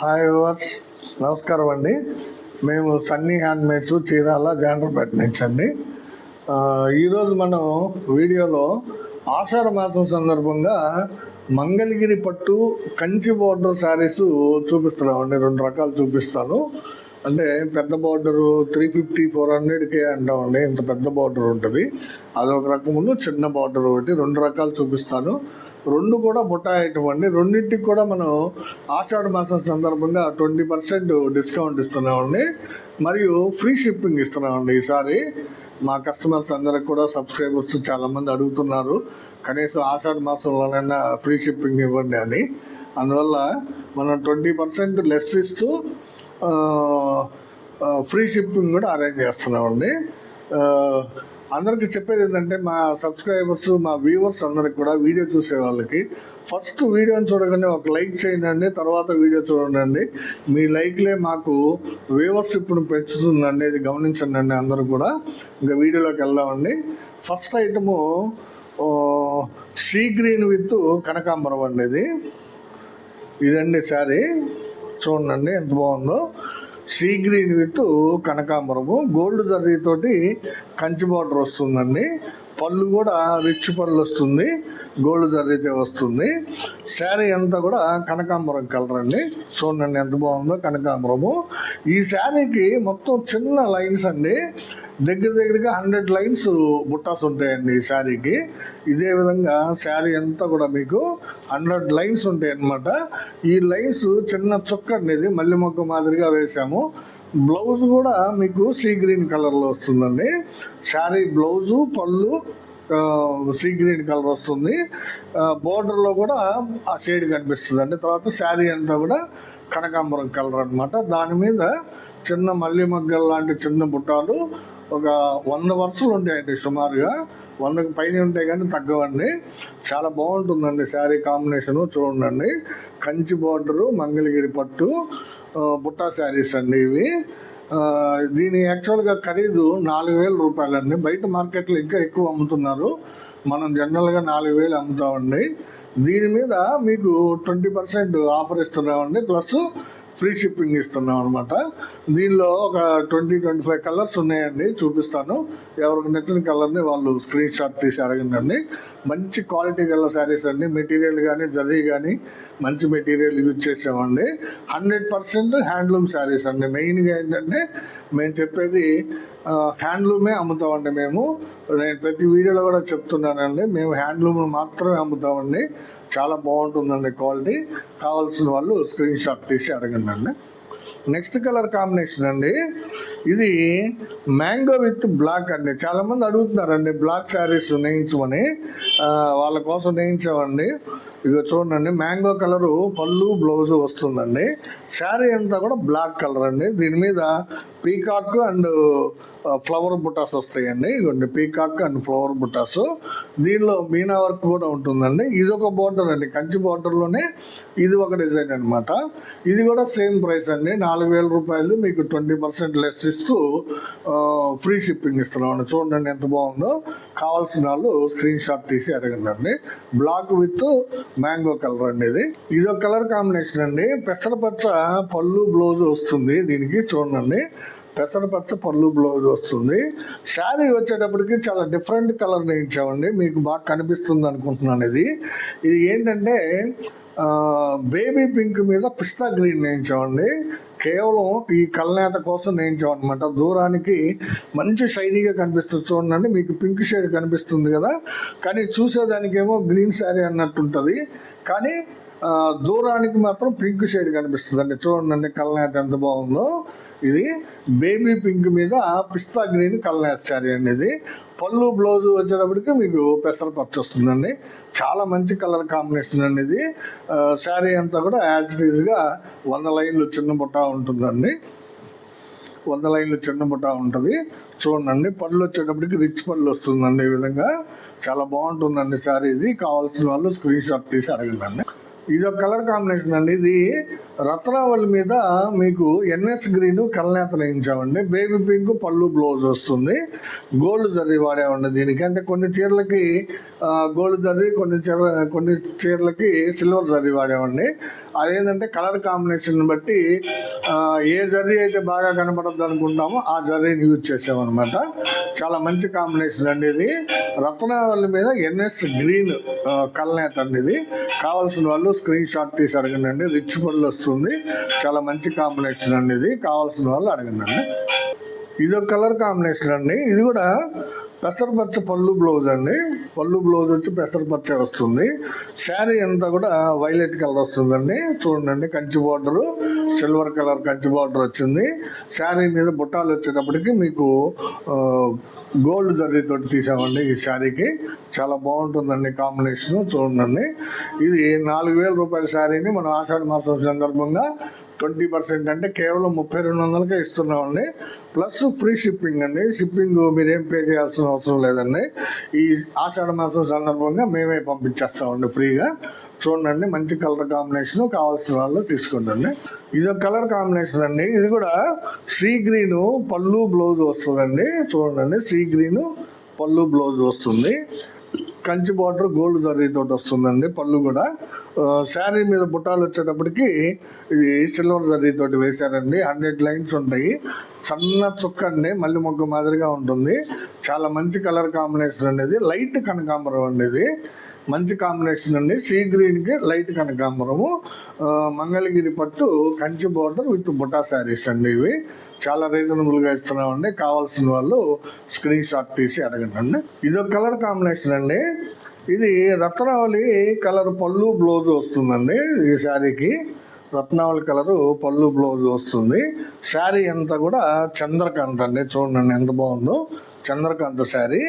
Hi verse నమస్కారం అండి. మేము సన్నీ హ్యాండ్మేడ్స్ చీరాల జాండ్రపేట నుంచి అండి. ఈరోజు మనం వీడియోలో ఆషాఢ మాసం సందర్భంగా మంగళగిరి పట్టు కంచి బోర్డర్ శారీస్ చూపిస్తున్నామండి. రెండు రకాలు చూపిస్తాను. అంటే పెద్ద బార్డరు త్రీ ఫిఫ్టీ ఫోర్ హండ్రెడ్కే అంటామండి. ఇంత పెద్ద బార్డర్ ఉంటుంది. అదొక రకమును చిన్న బార్డర్ ఒకటి. రెండు రకాలు చూపిస్తాను. రెండు కూడా బుట్ట రెండింటికి కూడా మనం ఆషాఢ మాసం సందర్భంగా ట్వంటీ పర్సెంట్ డిస్కౌంట్ ఇస్తున్నామండి. మరియు ఫ్రీ షిప్పింగ్ ఇస్తున్నామండి ఈసారి. మా కస్టమర్స్ అందరికి కూడా సబ్స్క్రైబర్స్ చాలామంది అడుగుతున్నారు. కనీసం ఆషాఢ మాసంలోనైనా ఫ్రీ షిప్పింగ్ ఇవ్వండి అని. అందువల్ల మనం ట్వంటీ పర్సెంట్ లెస్ ఇస్తూ ఫ్రీ షిప్పింగ్ కూడా అరేంజ్ చేస్తున్నామండి. అందరికీ చెప్పేది ఏంటంటే మా సబ్స్క్రైబర్స్ మా వ్యూవర్స్ అందరికి కూడా వీడియో చూసే వాళ్ళకి ఫస్ట్ వీడియోని చూడగానే ఒక లైక్ చేయండి తర్వాత వీడియో చూడండి. మీ లైక్లే మాకు వ్యూవర్షిప్ను పెంచుతుందండి ఇది గమనించండి అండి అందరూ కూడా. ఇంకా వీడియోలోకి వెళ్దామండి. First item sea green with కనకాంబరం అండి ఇది. ఇదండి శారీ. చూడండి ఎంత బాగుందో. సీ గ్రీన్ విత్ కనకాంబరము. గోల్డ్ జర్రీతోటి కంచి బార్డర్ వస్తుందండి. పళ్ళు కూడా రిచ్ పళ్ళు వస్తుంది. గోల్డ్ జరిగితే వస్తుంది. శారీ అంతా కూడా కనకాంబరం కలర్ అండి. చూడండి ఎంత బాగుందో కనకాంబరము. ఈ శారీకి మొత్తం చిన్న లైన్స్ అండి. దగ్గర దగ్గరగా హండ్రెడ్ లైన్స్ బుట్టాస్ ఉంటాయండి ఈ శారీకి. ఇదే విధంగా శారీ అంతా కూడా మీకు హండ్రెడ్ లైన్స్ ఉంటాయి అన్నమాట ఈ లైన్స్ చిన్న చుక్క అనేది మల్లె మొక్క మాదిరిగా వేసాము బ్లౌజ్ కూడా మీకు సీ గ్రీన్ కలర్లో వస్తుందండి. శారీ బ్లౌజు పళ్ళు సీ గ్రీన్ కలర్ వస్తుంది. బోర్డర్లో కూడా ఆ షేడ్ కనిపిస్తుంది అండి తర్వాత శారీ అంతా కూడా కనకాంబరం కలర్ అనమాట దాని మీద చిన్న మల్లి మగ్గలు లాంటి చిన్న బుట్టాలు ఒక వంద వరుసలు ఉంటాయండి సుమారుగా. వందకు పైన ఉంటాయి కానీ తగ్గవండి. చాలా బాగుంటుందండి శారీ కాంబినేషను చూడండి కంచి బార్డరు మంగళగిరి పట్టు బుట్టా శారీస్ అండి ఇవి. దీని యాక్చువల్గా ఖరీదు నాలుగు వేల రూపాయలండి. బయట మార్కెట్లో ఇంకా ఎక్కువ అమ్ముతున్నారు. మనం జనరల్గా నాలుగు వేలు అమ్ముతామండి. దీని మీద మీకు ట్వంటీ పర్సెంట్ ఆఫర్ ఇస్తున్నామండి. ప్లస్ ఫ్రీ షిప్పింగ్ ఇస్తున్నాం అనమాట దీనిలో ఒక ట్వంటీ ట్వంటీ ఫైవ్ కలర్స్ ఉన్నాయండి చూపిస్తాను. ఎవరికి నచ్చిన కలర్ని వాళ్ళు స్క్రీన్ షాట్ తీసి అడగండి మంచి క్వాలిటీ గల శారీస్ అండి. మెటీరియల్ కానీ జరీ కానీ మంచి మెటీరియల్ యూజ్ చేసామండి హండ్రెడ్ పర్సెంట్ హ్యాండ్లూమ్ శారీస్ అండి. మెయిన్గా ఏంటంటే మేము చెప్పేది హ్యాండ్లూమే అమ్ముతామండి మేము. నేను ప్రతి వీడియోలో కూడా చెప్తున్నానండి. మేము హ్యాండ్లూమ్ మాత్రమే అమ్ముతామండి. చాలా బాగుంటుందండి క్వాలిటీ. కావాల్సిన వాళ్ళు స్క్రీన్ షాట్ తీసి అడగండి అండి నెక్స్ట్ కలర్ కాంబినేషన్ అండి. ఇది మ్యాంగో విత్ బ్లాక్ అండి. చాలామంది అడుగుతున్నారండి బ్లాక్ శారీస్ నేయించమని. వాళ్ళ కోసం నేయించామండి. ఇక చూడండి మ్యాంగో కలరు పళ్ళు బ్లౌజ్ వస్తుందండి. శారీ అంతా కూడా బ్లాక్ కలర్ అండి. దీని మీద పీకాక్ అండ్ ఫ్లవర్ బుటాస్ వస్తాయండి. ఇదిగోండి పీకాక్ అండ్ ఫ్లవర్ బుటాస్. దీనిలో మీనా వర్క్ కూడా ఉంటుందండి. ఇది ఒక బార్డర్ అండి. కంచి బార్డర్లోనే ఇది ఒక డిజైన్ అనమాట ఇది కూడా సేమ్ ప్రైస్ అండి. నాలుగు వేల రూపాయలు మీకు ట్వంటీ పర్సెంట్ లెస్ ఇస్తూ ఫ్రీ షిప్పింగ్ ఇస్తున్నాం చూడండి ఎంత బాగుందో. కావాల్సిన వాళ్ళు స్క్రీన్ షాట్ తీసి అడగండి. బ్లాక్ విత్ మ్యాంగో కలర్ అండి ఇది. ఇది ఒక కలర్ కాంబినేషన్ అండి. పెసరపచ్చ పళ్ళు బ్లౌజ్ వస్తుంది దీనికి. చూడండి. పెసరపచ్చ పళ్ళు బ్లౌజ్ వస్తుంది. శారీ వచ్చేటప్పటికి చాలా డిఫరెంట్ కలర్ నేయించామండి మీకు బాగా కనిపిస్తుంది అనుకుంటున్నాను ఇది ఇది ఏంటంటే బేబీ పింక్ మీద పిస్తా గ్రీన్ నేయించామండి కేవలం ఈ కల్నేత కోసం నేయించామన్నమాట దూరానికి మంచి షైనీగా కనిపిస్తుంది చూడండి. మీకు పింక్ షేడ్ కనిపిస్తుంది కదా. కానీ చూసేదానికేమో గ్రీన్ శారీ అన్నట్టు ఉంటుంది. కానీ దూరానికి మాత్రం పింక్ షేడ్ కనిపిస్తుంది అండి చూడండి కల్నేత ఎంత బాగుందో. ఇది బేబీ పింక్ మీద పిస్తా గ్రీన్ కలనేస్తారు శారీ అండి ఇది. పళ్ళు బ్లౌజ్ వచ్చేటప్పటికి మీకు పెసర పచ్చ వస్తుందండి. చాలా మంచి కలర్ కాంబినేషన్ అండి ఇది. శారీ అంతా కూడా యాజ్గా వంద లైన్లు చిన్న బుట్ట ఉంటుందండి. వంద లైన్లు చిన్న బుట్ట ఉంటుంది. చూడండి పళ్ళు వచ్చేటప్పటికి రిచ్ పళ్ళు వస్తుందండి ఈ విధంగా. చాలా బాగుంటుందండి శారీ ఇది. కావాల్సిన వాళ్ళు స్క్రీన్ షాట్ తీసి అడగండి ఇది ఒక కలర్ కాంబినేషన్ అండి. ఇది రత్నావళి మీద మీకు ఎన్ఎస్ గ్రీన్ కలనేత వేయించామండి. బేబీ పింక్ పళ్ళు బ్లౌజ్ వస్తుంది. గోల్డ్ జర్రీ వాడామండి దీనికి. అంటే కొన్ని చీరలకి గోల్డ్ జర్రీ కొన్ని చీర కొన్ని చీరలకి సిల్వర్ జర్రీ వాడామండి. అదేంటంటే కలర్ కాంబినేషన్ బట్టి ఏ జర్రీ అయితే బాగా కనపడద్దు అనుకుంటామో ఆ జర్రీని యూజ్ చేసామన్నమాట. చాలా మంచి కాంబినేషన్ అండి ఇది. రత్నావళి మీద ఎన్ఎస్ గ్రీన్ ఆ, కలనేత అండి ఇది. కావాల్సిన వాళ్ళు స్క్రీన్ షాట్ తీసి అడగండి రిచ్ పళ్ళు వస్తుంది చాలా మంచి కాంబినేషన్ అండి ఇది. కావాల్సిన వాళ్ళు అడగండి ఇది ఒక కలర్ కాంబినేషన్ అండి. ఇది కూడా పెసరపచ్చ పళ్ళు బ్లౌజ్ అండి. పళ్ళు బ్లౌజ్ వచ్చి పెసరపచ్చ వస్తుంది. శారీ అంతా కూడా వైలెట్ కలర్ వస్తుందండి. చూడండి Kanchi border silver colour Kanchi border వచ్చింది. శారీ మీద బుట్టాలు వచ్చేటప్పటికి మీకు గోల్డ్ జరీ తోటి తీసామండి ఈ శారీకి. చాలా బాగుంటుందండి కాంబినేషన్ చూడండి ఇది నాలుగు వేల రూపాయల శారీని మనం ఆషాఢ మాసం సందర్భంగా ట్వంటీ పర్సెంట్ అంటే కేవలం ముప్పై రెండు వందలకే ఇస్తున్నామండి. ప్లస్ ఫ్రీ షిప్పింగ్ అండి. షిప్పింగ్ మీరేం పే చేయాల్సిన అవసరం లేదండి. ఈ ఆషాఢ మాసం సందర్భంగా మేమే పంపించేస్తామండి ఫ్రీగా. చూడండి మంచి కలర్ కాంబినేషన్ కావాల్సిన వాళ్ళు తీసుకుంటండి ఇది ఒక కలర్ కాంబినేషన్ అండి. ఇది కూడా సీ గ్రీన్ పళ్ళు బ్లౌజ్ వస్తుందండి. చూడండి సీ గ్రీన్ పళ్ళు బ్లౌజ్ వస్తుంది. కంచి బార్డర్ గోల్డ్ జరీ తోటి వస్తుందండి పళ్ళు కూడా. శారీ మీద బుట్టాలు వచ్చేటప్పటికి ఇది సిల్వర్ జరీ తోటి వేశారండి. హండ్రెడ్ లైన్స్ ఉంటాయి. సన్న చుక్క అండి మల్లి మొగ్గ మాదిరిగా ఉంటుంది. చాలా మంచి కలర్ కాంబినేషన్ అనేది లైట్ కనకాంబరం అండి ఇది. మంచి కాంబినేషన్ అండి. సీ గ్రీన్కి లైట్ కనకాంబరము. మంగళగిరి పట్టు కంచి బార్డర్ విత్ బుటా శారీస్ అండి ఇవి. చాలా రీజనబుల్గా ఇస్తున్నామండి. కావాల్సిన వాళ్ళు స్క్రీన్ షాట్ తీసి అడగండి. ఇది ఒక కలర్ కాంబినేషన్ అండి. ఇది రత్నావళి కలర్ పళ్ళు బ్లౌజ్ వస్తుందండి. ఈ శారీకి రత్నావళి కలరు పళ్ళు బ్లౌజ్ వస్తుంది. శారీ అంతా కూడా చంద్రకాంత్ అండి చూడండి ఎంత బాగుందో. చంద్రకాంత శారీ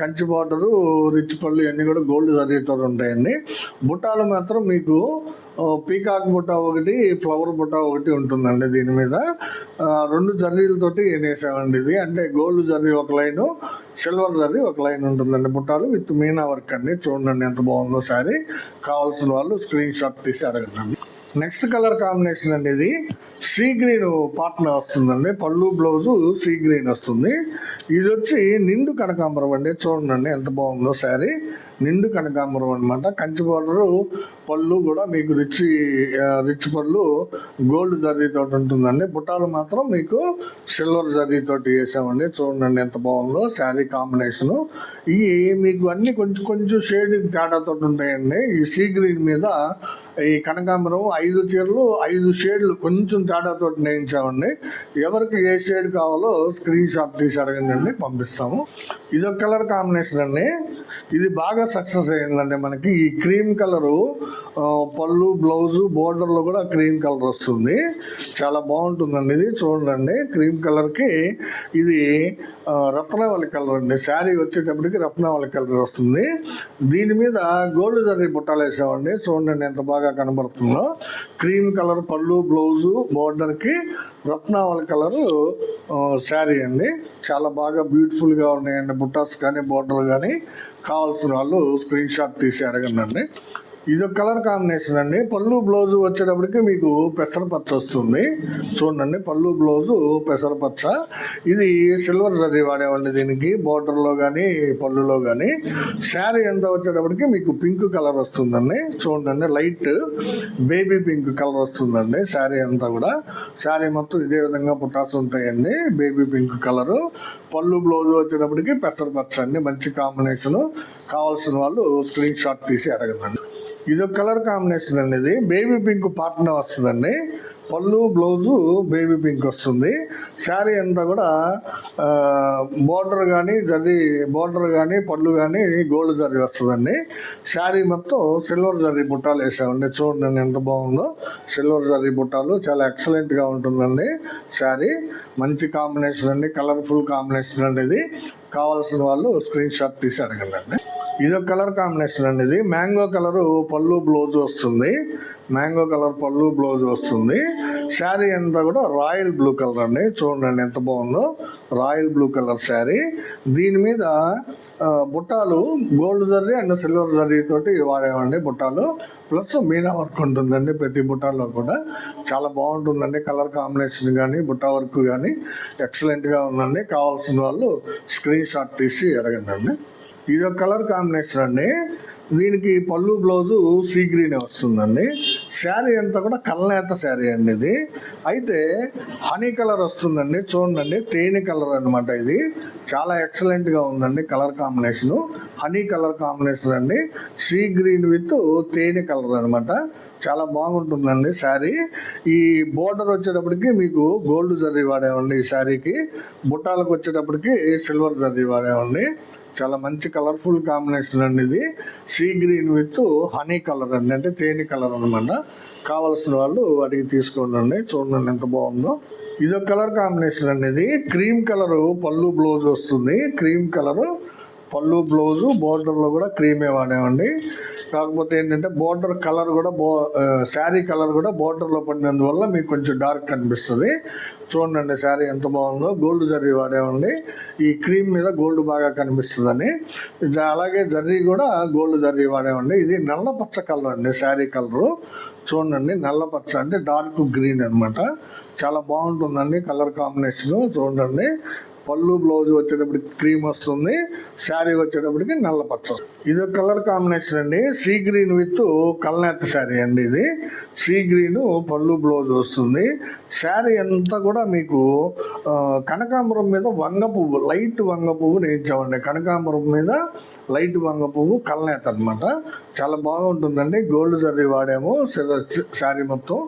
కంచి బార్డరు రిచ్ పళ్ళు ఇవన్నీ కూడా గోల్డ్ జరీతో ఉంటాయండి. బుట్టాలు మాత్రం మీకు పీకాక్ బుట్ట ఒకటి ఫ్లవర్ బుట్ట ఒకటి ఉంటుందండి దీని మీద. రెండు జర్రీలతోటి వేసామండి ఇది. అంటే గోల్డ్ జర్రీ ఒక లైను సిల్వర్ జర్రీ ఒక లైన్ ఉంటుందండి బుట్టాలు విత్ మీనా వర్క్ అండి. చూడండి ఎంత బాగుందో శారీ. కావాల్సిన వాళ్ళు స్క్రీన్ షాట్ తీసి అడగండి. నెక్స్ట్ కలర్ కాంబినేషన్ అండి ఇది సీ గ్రీన్ పాటన వస్తుందండి. పళ్ళు బ్లౌజు సీ గ్రీన్ వస్తుంది. ఇది వచ్చి నిండు కనకాంబరం అండి. చూడండి ఎంత బాగుందో శారీ. నిండు కనకాంబరం అనమాట కంచి బార్డరు పళ్ళు కూడా మీకు రిచ్ రిచ్ పళ్ళు గోల్డ్ జరీతో ఉంటుందండి. బుట్టాలు మాత్రం మీకు సిల్వర్ జరీతోటి వేసామండి. చూడండి ఎంత బాగుందో శారీ కాంబినేషను. ఇవి మీకు అన్నీ కొంచెం కొంచెం షేడింగ్ తేడాతో ఉంటాయండి. ఈ సీ గ్రీన్ మీద ఈ కనకాంబరం ఐదు చీరలు ఐదు షేడ్లు కొంచెం తేడాతో నేయించామండి. ఎవరికి ఏ షేడ్ కావాలో స్క్రీన్ షాట్ తీసి అడగండి పంపిస్తాము. ఇది ఒక కలర్ కాంబినేషన్ అండి. ఇది బాగా సక్సెస్ అయిందండి మనకి. ఈ క్రీమ్ కలరు పళ్ళు బ్లౌజు బోర్డర్లో కూడా క్రీమ్ కలర్ వస్తుంది. చాలా బాగుంటుందండి ఇది. చూడండి క్రీమ్ కలర్కి ఇది ఆ, రత్నావళి కలర్ అండి. శారీ వచ్చేటప్పటికి రత్నావళి కలర్ వస్తుంది. దీని మీద గోల్డ్ జరీ బుట్టాలు వేసామండి. చూడండి ఎంత బాగా కనబడుతుందో. క్రీమ్ కలర్ పళ్ళు బ్లౌజు బోర్డర్కి రత్నావళి కలరు శారీ అండి. చాలా బాగా బ్యూటిఫుల్గా ఉన్నాయండి బుట్టాస్ కానీ బోర్డర్ కానీ. కావాల్సిన వాళ్ళు స్క్రీన్ షాట్ తీసి అడగండి ఇది ఒక కలర్ కాంబినేషన్ అండి. పళ్ళు బ్లౌజ్ వచ్చేటప్పటికి మీకు పెసరపచ్చ వస్తుంది. చూడండి పళ్ళు బ్లౌజు పెసరపచ్చ. ఇది సిల్వర్ జరీ వాడేవండి దీనికి బోర్డర్లో కానీ పళ్ళులో కానీ శారీ ఎంత వచ్చేటప్పటికి మీకు పింక్ కలర్ వస్తుందండి. చూడండి లైట్ బేబీ పింక్ కలర్ వస్తుందండి శారీ అంతా కూడా. శారీ మొత్తం ఇదే విధంగా పుట్టాస్ ఉంటాయండి బేబీ పింక్ కలరు. పళ్ళు బ్లౌజ్ వచ్చేటప్పటికి పెసరపచ్చ అండి మంచి కాంబినేషను. కావాల్సిన వాళ్ళు స్క్రీన్ షాట్ తీసి అడగండి. ఇది ఒక కలర్ కాంబినేషన్ అండి ఇది బేబీ పింక్ పాటనే వస్తుందండి. పళ్ళు బ్లౌజు బేబీ పింక్ వస్తుంది. శారీ అంతా కూడా బోర్డర్ కానీ జరీ బోర్డర్ కానీ పళ్ళు కానీ గోల్డ్ జరీ వస్తుందండి. శారీ మొత్తం సిల్వర్ జరీ బుట్టాలు వేసామండి. చూడండి ఎంత బాగుందో. సిల్వర్ జరీ బుట్టాలు చాలా ఎక్సలెంట్గా ఉంటుందండి శారీ. మంచి కాంబినేషన్ అండి కలర్ఫుల్ కాంబినేషన్ అండి ఇది కావాల్సిన వాళ్ళు స్క్రీన్ షాట్ తీసి అడగండి ఇది ఒక కలర్ కాంబినేషన్ అండి ఇది మ్యాంగో కలర్ పళ్ళు బ్లౌజ్ వస్తుంది. మ్యాంగో కలర్ పళ్ళు బ్లౌజ్ వస్తుంది. శారీ అంతా కూడా రాయల్ బ్లూ కలర్ అండి. చూడండి ఎంత బాగుందో. Royal blue colour sari. దీని మీద బుట్టాలు gold zari and silver zari తోటి వాడేవండి బుట్టాలు. ప్లస్ మీనా వర్క్ ఉంటుందండి ప్రతి బుట్టాలో కూడా. చాలా బాగుంటుందండి. కలర్ కాంబినేషన్ కానీ బుట్టా వర్క్ కానీ ఎక్సలెంట్గా ఉందండి. కావాల్సిన వాళ్ళు స్క్రీన్ షాట్ తీసి అడగండి ఇది ఒక కలర్ కాంబినేషన్ అండి. దీనికి పళ్ళు బ్లౌజు సీ గ్రీన్ వస్తుందండి. శారీ అంతా కూడా కల్నేత శారీ అండి ఇది. అయితే హనీ కలర్ వస్తుందండి చూడండి తేనె కలర్ అనమాట ఇది. చాలా ఎక్సలెంట్గా ఉందండి colour combination. Honey colour combination అండి. సీ గ్రీన్ విత్ తేనె కలర్ అనమాట చాలా బాగుంటుందండి శారీ. ఈ బోర్డర్ వచ్చేటప్పటికి మీకు గోల్డ్ జరీ వాడేవండి ఈ శారీకి. బుట్టాలకు వచ్చేటప్పటికి సిల్వర్ జరీ వాడేవండి. చాలా మంచి కలర్ఫుల్ కాంబినేషన్ అండి ఇది. Sea green with honey colour అండి. అంటే తేనె కలర్ అనమాట కావలసిన వాళ్ళు అడిగి తీసుకోండి చూడండి ఎంత బాగుందో. ఇది ఒక కలర్ కాంబినేషన్ అండి ఇది. క్రీమ్ కలర్ పళ్ళు బ్లౌజ్ వస్తుంది. క్రీమ్ కలర్ పళ్ళు బ్లౌజు బోర్డర్లో కూడా క్రీమే వాడామండి కాకపోతే ఏంటంటే బోర్డర్ కలర్ కూడా బో శారీ కలర్ కూడా బోర్డర్లో పడినందువల్ల మీకు కొంచెం డార్క్ కనిపిస్తుంది. చూడండి శారీ ఎంత బాగుందో. గోల్డ్ జర్రీ వాడామండి ఈ క్రీమ్ మీద గోల్డ్ బాగా కనిపిస్తుందని. అలాగే జర్రీ కూడా గోల్డ్ జర్రీ వాడామండి ఇది నల్ల పచ్చ కలర్ అండి శారీ కలరు. చూడండి నల్ల పచ్చ అంటే డార్క్ గ్రీన్ అన్నమాట. చాలా బాగుంటుందండి కలర్ కాంబినేషన్. చూడండి. పళ్ళు బ్లౌజ్ వచ్చేటప్పటికి క్రీమ్ వస్తుంది శారీ వచ్చేటప్పటికి నల్ల పచ్చ ఇది ఒక కలర్ కాంబినేషన్ అండి. సీ గ్రీన్ విత్ కల్నేత శారీ అండి ఇది. సీ గ్రీన్ పళ్ళు బ్లౌజ్ వస్తుంది. శారీ అంతా కూడా మీకు కనకాంబరం మీద వంగ పువ్వు లైట్ వంగ పువ్వు నేర్చామండి. కనకాంబరం మీద లైట్ వంగ పువ్వు కల్నేత అనమాట చాలా బాగుంటుందండి. గోల్డ్ జర్రీ వాడాము. శారీ మొత్తం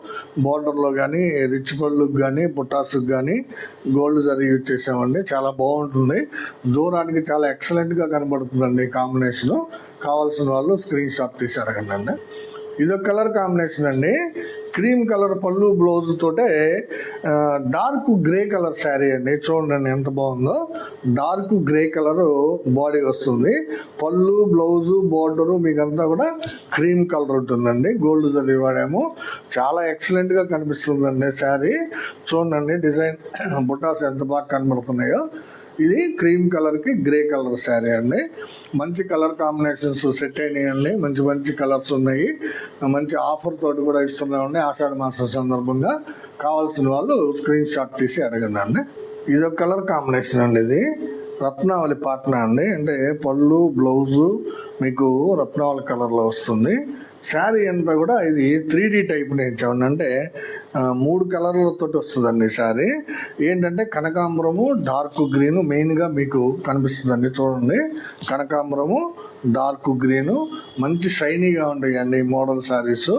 బోర్డర్లో కానీ రిచ్ పళ్ళుకి కానీ పుట్టాసుకి కానీ గోల్డ్ జర్రీ యూజ్ చేసామండి. చాలా బాగుంటుంది. దూరానికి చాలా ఎక్సలెంట్గా కనబడుతుందండి కాంబినేషను కావాల్సిన వాళ్ళు స్క్రీన్ షాట్ తీసి అడగండి ఒక కలర్ కాంబినేషన్ అండి. క్రీమ్ కలర్ పళ్ళు బ్లౌజ్ తోటే డార్క్ గ్రే కలర్ శారీ అండి. చూడండి ఎంత బాగుందో. డార్క్ గ్రే కలర్ బాడీ వస్తుంది. పళ్ళు బ్లౌజు బోర్డరు మీకంతా కూడా క్రీమ్ కలర్ ఉంటుందండి. గోల్డ్ జరీ వాడాము. చాలా ఎక్సలెంట్గా కనిపిస్తుందండి శారీ. చూడండి డిజైన్ బుటాస్ ఎంత బాగా కనబడుతున్నాయో. ఇది క్రీమ్ కలర్కి గ్రే కలర్ శారీ అండి. మంచి కలర్ కాంబినేషన్స్ సెట్ అయినాయండి మంచి మంచి కలర్స్ ఉన్నాయి. మంచి ఆఫర్ తోటి కూడా ఇస్తున్నామండి. ఆషాఢ మాసం సందర్భంగా కావాల్సిన వాళ్ళు స్క్రీన్ షాట్ తీసి అడగండి ఇది ఒక కలర్ కాంబినేషన్ అండి ఇది. రత్నావళి పాట్నా అండి. అంటే పళ్ళు బ్లౌజు మీకు రత్నావళి కలర్లో వస్తుంది. శారీ అంతా కూడా ఇది త్రీ డీ టైప్ నేర్చామండి. అంటే మూడు కలర్లతో వస్తుందండి శారీ. ఏంటంటే కనకాంబరము డార్క్ గ్రీన్ మెయిన్గా మీకు కనిపిస్తుందండి. చూడండి. కనకాంబరము డార్క్ గ్రీను మంచి షైనీగా ఉంటాయండి ఈ మోడల్ శారీస్.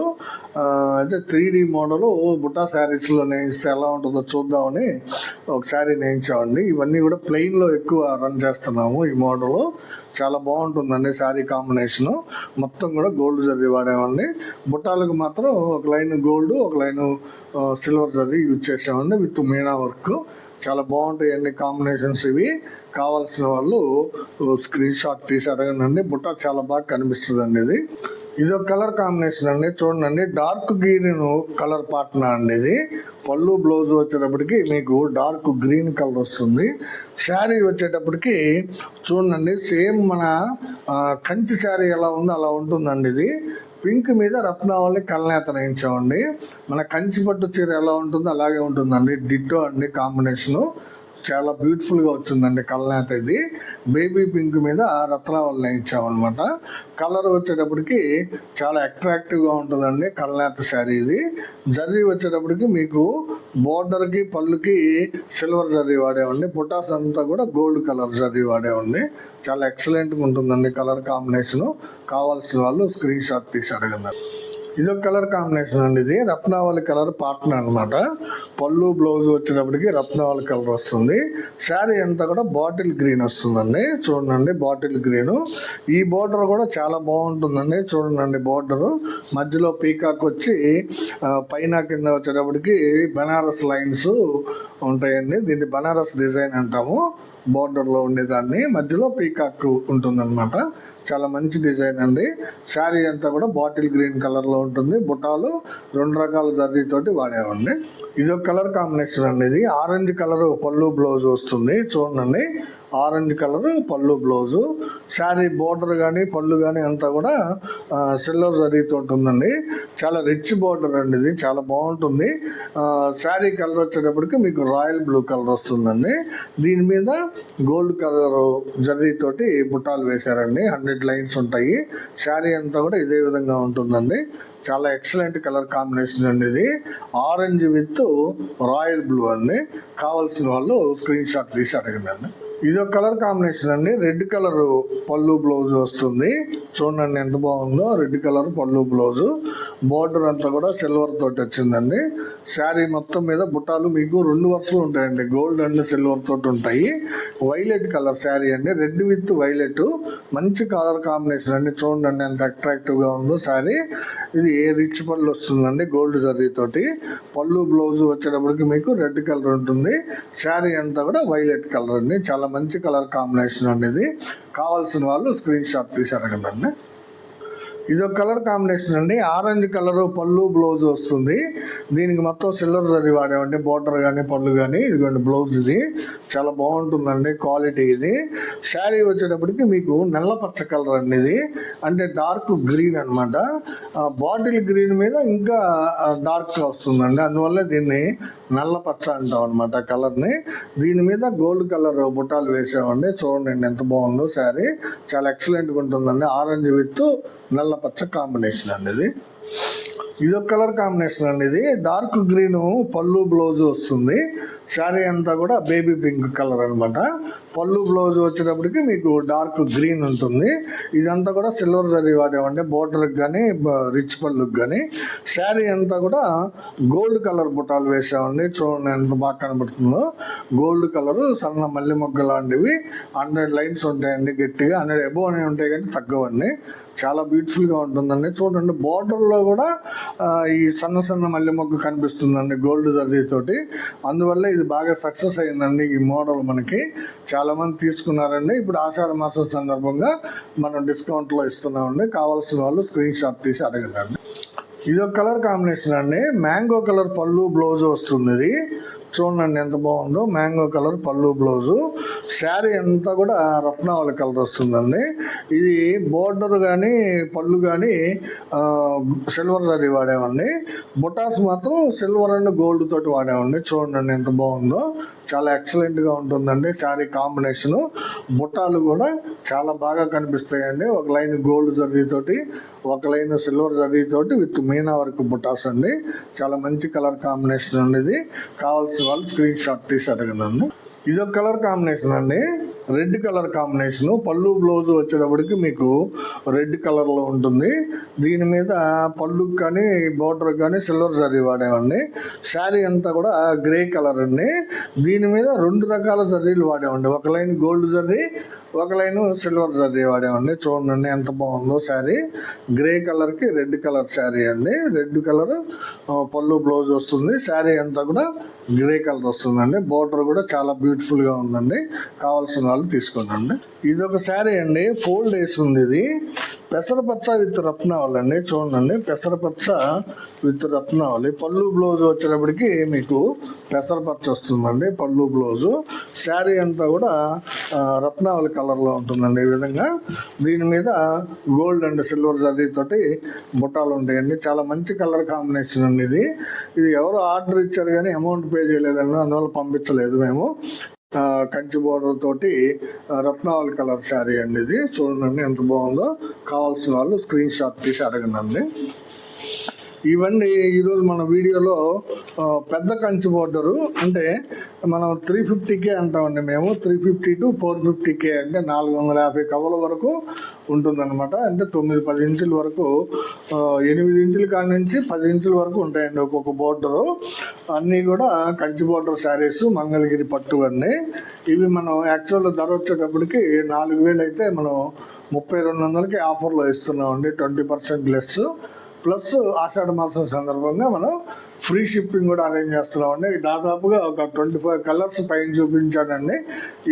అయితే త్రీ డి మోడల్ బుటా శారీస్లో నేయిస్తే ఎలా ఉంటుందో చూద్దామని ఒక శారీ నేయించామండి. ఇవన్నీ కూడా ప్లెయిన్లో ఎక్కువ రన్ చేస్తున్నాము ఈ మోడలు. చాలా బాగుంటుందండి శారీ కాంబినేషను. మొత్తం కూడా గోల్డ్ జరీ వాడామండి. బుట్టాలకు మాత్రం ఒక లైన్ గోల్డ్ ఒక లైన్ సిల్వర్ జరీ యూజ్ చేసామండి విత్ మీనా వర్క్. చాలా బాగుంటాయండి కాంబినేషన్స్ ఇవి. కావాల్సిన వాళ్ళు స్క్రీన్ షాట్ తీసి అడగనండి. బుట్ట చాలా బాగా కనిపిస్తుందండి ఇది. ఇది ఒక కలర్ కాంబినేషన్ అండి చూడండి. డార్క్ గ్రీన్ కలర్ పార్ట్నా అండి ఇది. పళ్ళు బ్లౌజ్ వచ్చేటప్పటికి మీకు డార్క్ గ్రీన్ కలర్ వస్తుంది. శారీ వచ్చేటప్పటికి చూడండి సేమ్ మన కంచి శారీ ఎలా ఉందో అలా ఉంటుందండి ఇది. పింక్ మీద రత్నావళి కళ్ళనేత వేయించామండి. మన కంచి పట్టు చీర ఎలా ఉంటుందో అలాగే ఉంటుందండి. డిట్టో అండి కాంబినేషను. చాలా బ్యూటిఫుల్గా వచ్చిందండి కళ్ళనేత ఇది. బేబీ పింక్ మీద రత్నావళి నేయించామన్నమాట కలర్ వచ్చేటప్పటికి చాలా అట్రాక్టివ్గా ఉంటుందండి కళ్ళనేత శారీ ఇది. జర్రీ వచ్చేటప్పటికి మీకు బోర్డర్కి పళ్ళుకి సిల్వర్ జర్రీ వాడేవండి. పొటాస్ అంతా కూడా గోల్డ్ కలర్ జర్రీ వాడేవండి. చాలా ఎక్సలెంట్గా ఉంటుందండి కలర్ కాంబినేషను. కావాల్సిన వాళ్ళు స్క్రీన్ షాట్ తీసి అడగన్నారు ఇది ఒక కలర్ కాంబినేషన్ అండి ఇది. రత్నావళి కలర్ పాటన అనమాట పళ్ళు బ్లౌజ్ వచ్చేటప్పటికి రత్నావళి కలర్ వస్తుంది. శారీ అంతా కూడా బాటిల్ గ్రీన్ వస్తుందండి. చూడండి బాటిల్ గ్రీన్. ఈ బోర్డర్ కూడా చాలా బాగుంటుందండి. చూడండి బోర్డర్. మధ్యలో పీకాక్ వచ్చి పైన కింద వచ్చేటప్పటికి బనారస్ లైన్స్ ఉంటాయండి. దీన్ని బనారస్ డిజైన్ అంటాము. బోర్డర్లో ఉండేదాన్ని. మధ్యలో పీకాక్ ఉంటుందన్నమాట. చాలా మంచి డిజైన్ అండి. శారీ అంతా కూడా బాటిల్ గ్రీన్ కలర్లో ఉంటుంది. బుటాలు రెండు రకాల జర్రీతోటి వాడేవండి ఇది ఒక కలర్ కాంబినేషన్ అండి ఇది. ఆరెంజ్ కలర్ పళ్ళు బ్లౌజ్ వస్తుంది. చూడండి. ఆరెంజ్ కలర్ పళ్ళు బ్లౌజు. శారీ బోర్డర్ కానీ పళ్ళు కానీ అంతా కూడా సిల్వర్ జరుగుతూ ఉంటుందండి. చాలా రిచ్ బోర్డర్ అండి ఇది చాలా బాగుంటుంది. శారీ కలర్ వచ్చేటప్పటికి మీకు రాయల్ బ్లూ కలర్ వస్తుందండి. దీని మీద గోల్డ్ కలర్ జరీతోటి బుట్టాలు వేశారండి. హండ్రెడ్ లైన్స్ ఉంటాయి. శారీ అంతా కూడా ఇదే విధంగా ఉంటుందండి. చాలా ఎక్సలెంట్ కలర్ కాంబినేషన్ అండి ఇది. ఆరెంజ్ విత్ రాయల్ బ్లూ అండి. కావాల్సిన వాళ్ళు స్క్రీన్ షాట్ తీసి అడగండి అండి. ఇది ఒక కలర్ కాంబినేషన్ అండి. రెడ్ కలర్ పళ్ళు బ్లౌజ్ వస్తుంది. చూడండి ఎంత బాగుందో. రెడ్ కలర్ పళ్ళు బ్లౌజ్. బోర్డర్ అంతా కూడా సిల్వర్ తోటి వచ్చిందండి. శారీ మొత్తం మీద బుట్టాలు మీకు రెండు వరుసలు ఉంటాయండి. గోల్డ్ అండ్ సిల్వర్ తోటి ఉంటాయి. వైలెట్ కలర్ శారీ అండి. Red with violet. మంచి కలర్ కాంబినేషన్ అండి. చూడండి ఎంత అట్రాక్టివ్గా ఉందో శారీ. ఇది ఏ రిచ్ పళ్ళు వస్తుందండి గోల్డ్ జరీ తోటి. పళ్ళు బ్లౌజ్ వచ్చేటప్పటికి మీకు రెడ్ కలర్ ఉంటుంది. శారీ అంతా కూడా వైలెట్ కలర్ అండి. చాలా మంచి కలర్ కాంబినేషన్ అనేది కావాల్సిన వాళ్ళు స్క్రీన్ షాట్ తీసి అడగండి ఇదొక ఇది ఒక కలర్ కాంబినేషన్ అండి. ఆరెంజ్ కలర్ పళ్ళు బ్లౌజ్ వస్తుంది. దీనికి మొత్తం సిల్వర్ జరీ వాడామండి బోర్డర్ కానీ పళ్ళు కానీ ఇదిగోండి బ్లౌజ్ ఇది. చాలా బాగుంటుందండి క్వాలిటీ ఇది. శారీ వచ్చేటప్పటికి మీకు నల్ల పచ్చ కలర్ అండి ఇది. అంటే డార్క్ గ్రీన్ అనమాట బాటిల్ గ్రీన్ మీద ఇంకా డార్క్ వస్తుందండి. అందువల్ల దీన్ని నల్ల పచ్చ అంటాం అనమాట కలర్ని. దీని మీద గోల్డ్ కలర్ బుట్టాలు వేసామండి. చూడండి ఎంత బాగుందో శారీ. చాలా ఎక్సలెంట్గా ఉంటుందండి. ఆరెంజ్ విత్ నల్ల పచ్చ కాంబినేషన్ అండి ఇది ఇది ఒక కలర్ కాంబినేషన్ అండి ఇది డార్క్ గ్రీన్ పళ్ళు బ్లౌజ్ వస్తుంది. శారీ అంతా కూడా బేబీ పింక్ కలర్ అనమాట పళ్ళు బ్లౌజ్ వచ్చేటప్పటికి మీకు డార్క్ గ్రీన్ ఉంటుంది. ఇదంతా కూడా సిల్వర్ జరీ వాడేవండి. బోర్డర్కి కానీ రిచ్ పళ్ళుకి కానీ శారీ అంతా కూడా గోల్డ్ కలర్ బుట్టాలు వేసామండి. చూడండి ఎంత బాగా కనబడుతుందో. గోల్డ్ కలరు సన్న మల్లె మొగ్గ లాంటివి. హండ్రెడ్ లైన్స్ ఉంటాయండి గట్టిగా. హండ్రెడ్ ఎబో అనేవి ఉంటాయి కానీ తగ్గవండి. చాలా బ్యూటిఫుల్గా ఉంటుందండి. చూడండి బార్డర్లో కూడా ఈ సన్న సన్న మల్లె మొగ్గ కనిపిస్తుందండి గోల్డ్ తోటి. అందువల్ల ఇది బాగా సక్సెస్ అయిందండి ఈ మోడల్ మనకి. చాలా మంది తీసుకున్నారండి. ఇప్పుడు ఆషాఢ మాసం సందర్భంగా మనం డిస్కౌంట్లో ఇస్తున్నామండి. కావాల్సిన వాళ్ళు స్క్రీన్ షాట్ తీసి అడగండి ఇది ఒక కలర్ కాంబినేషన్ అండి. మ్యాంగో కలర్ పళ్ళు బ్లౌజ్ వస్తుంది ఇది. చూడండి ఎంత బాగుందో. మ్యాంగో కలర్ పళ్ళు బ్లౌజు శారీ అంతా కూడా రత్నావళి కలర్ వస్తుందండి. ఇది బోర్డర్ కానీ పళ్ళు కానీ సిల్వర్ జరీ వాడామండి బొటాస్ మాత్రం సిల్వర్ అండ్ గోల్డ్ తోటి వాడామండి చూడండి ఎంత బాగుందో. చాలా ఎక్సలెంట్గా ఉంటుందండి. శారీ కాంబినేషను బుట్టాలు కూడా చాలా బాగా కనిపిస్తాయండి. ఒక లైన్ గోల్డ్ జరీతోటి ఒక లైన్ సిల్వర్ జరీతోటి విత్ మీనా వరకు బుటాస్ అండి. చాలా మంచి కలర్ కాంబినేషన్ అనేది కావాల్సిన వాళ్ళు స్క్రీన్ షాట్ తీసి అడగనండి ఇది ఒక కలర్ కాంబినేషన్ అండి. Red colour combination. పళ్ళు బ్లౌజ్ వచ్చేటప్పటికి మీకు రెడ్ కలర్లో ఉంటుంది. దీని మీద పళ్ళు కానీ బోర్డర్ కానీ సిల్వర్ జరీ వాడేవండి శారీ అంతా కూడా గ్రే కలర్ అండి. దీని మీద రెండు రకాల జర్రీలు వాడేవండి ఒక లైన్ గోల్డ్ జర్రీ ఒక లైన్ సిల్వర్ జర్రీ వాడేవండి చూడండి ఎంత బాగుందో శారీ. గ్రే కలర్కి రెడ్ కలర్ శారీ అండి. రెడ్ కలర్ పళ్ళు బ్లౌజ్ వస్తుంది. శారీ అంతా కూడా గ్రే కలర్ వస్తుందండి. బోర్డర్ కూడా చాలా బ్యూటిఫుల్గా ఉందండి. కావాల్సిన వాళ్ళు తీసుకోండి ఇది ఒక శారీ అండి ఫోల్డ్ వేసింది ఇది. పెసరపచ్చ విత్ రత్నావళి అండి చూడండి. పెసరపచ్చ విత్ రత్నావళి పళ్ళు బ్లౌజ్ వచ్చేటప్పటికి మీకు పెసరపచ్చ వస్తుందండి పళ్ళు బ్లౌజు. శారీ అంతా కూడా రత్నావళి కలర్లో ఉంటుందండి ఈ విధంగా. దీని మీద గోల్డ్ అండ్ సిల్వర్ జరీ తోటి బుట్టాలు ఉంటాయండి. చాలా మంచి కలర్ కాంబినేషన్ అండి ఇది. ఇది ఎవరు ఆర్డర్ ఇచ్చారు కానీ అమౌంట్ పే చేయలేదండి అందువల్ల పంపించలేదు మేము. కంచి బోర్డర్ తోటి రత్నావళి కలర్ శారీ అండి ఇది. చూడండి ఎంత బాగుందో. కావాల్సిన వాళ్ళు స్క్రీన్ షాట్ తీసి అడగనండి. ఇవన్నీ ఈరోజు మన వీడియోలో పెద్ద కంచి బోర్డరు. అంటే మనం త్రీ ఫిఫ్టీకే అంటామండి మేము. త్రీ ఫిఫ్టీ టు ఫోర్ ఫిఫ్టీకే అంటే నాలుగు వందల యాభై కవల వరకు ఉంటుందన్నమాట. అంటే తొమ్మిది పది ఇంచుల వరకు ఎనిమిది ఇంచుల కాడి నుంచి పది ఇంచుల వరకు ఉంటాయండి ఒక్కొక్క బోర్డరు. అన్నీ కూడా కంచి బోర్డర్ శారీస్ మంగళగిరి పట్టు అన్నీ. ఇవి మనం యాక్చువల్ ధర వచ్చేటప్పటికి నాలుగు వేలు అయితే మనం ముప్పై రెండు వందలకి ఆఫర్లో ఇస్తున్నామండి. Twenty percent less. Plus Ashadha మాసం సందర్భంగా మనం ఫ్రీ షిప్పింగ్ కూడా అరేంజ్ చేస్తున్నామండి. దాదాపుగా ఒక ట్వంటీ ఫైవ్ కలర్స్ పైన చూపించానండి.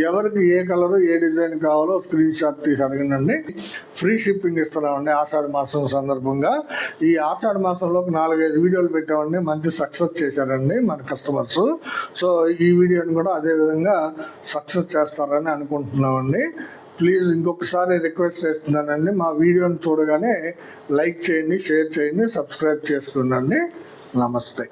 ఎవరికి ఏ కలరు ఏ డిజైన్ కావాలో స్క్రీన్ షాట్ తీసి అడిగినండి. ఫ్రీ షిప్పింగ్ ఇస్తున్నామండి ఆషాఢ మాసం సందర్భంగా. ఈ ఆషాఢ మాసంలో నాలుగైదు వీడియోలు పెట్టామండి. మంచి సక్సెస్ చేశారండి మన కస్టమర్స్. సో ఈ వీడియోని కూడా అదే విధంగా సక్సెస్ చేస్తారని అనుకుంటున్నామండి. ప్లీజ్ ఇంకొకసారి రిక్వెస్ట్ చేస్తున్నానండి. మా వీడియోని చూడగానే లైక్ చేయండి షేర్ చేయండి సబ్స్క్రైబ్ చేసుకుందండి నమస్తే.